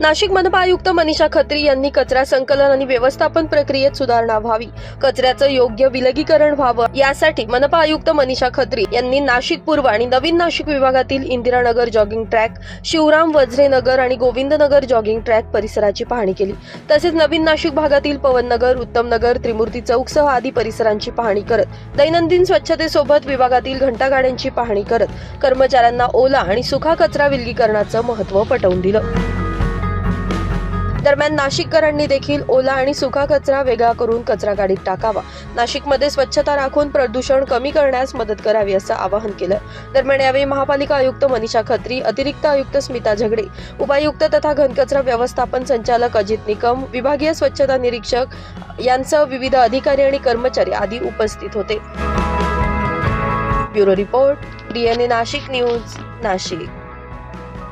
नाशिक मनपा आयुक्त मनीषा खत्री यांनी कचरा संकलन आणि व्यवस्थापन प्रक्रियेत सुधारणा व्हावी. कचऱ्याचं योग्य विलगीकरण व्हावं यासाठी मनपा आयुक्त मनीषा खत्री यांनी नाशिक पूर्व आणि नवीन नाशिक विभागातील इंदिरानगर जॉगिंग ट्रॅक शिवराम वज्रे नगर आणि गोविंदनगर जॉगिंग ट्रॅक परिसराची पाहणी केली. तसेच नवीन नाशिक भागातील पवननगर उत्तमनगर त्रिमूर्ती चौकसह आदी परिसरांची पाहणी करत दैनंदिन स्वच्छतेसोबत विभागातील घंटागाड्यांची पाहणी करत कर्मचाऱ्यांना ओला आणि सुखा कचरा विलगीकरणाचं महत्त्व पटवून दिलं. दरम्यान नाशिककरांनी देखील ओला आणि सुका कचरा वेगळा करून कचरा गाडीत टाकावा. नाशिकमध्ये स्वच्छता राखून प्रदूषण कमी करण्यास मदत करावी असं आवाहन केलं. दरम्यान यावेळी महापालिका आयुक्त मनीषा खत्री अतिरिक्त आयुक्त स्मिता झगडे उपायुक्त तथा घनकचरा व्यवस्थापन संचालक अजित निकम विभागीय स्वच्छता निरीक्षक यांसह विविध अधिकारी आणि कर्मचारी आदी उपस्थित होते. Bureau report DNA Nashik news Nashik.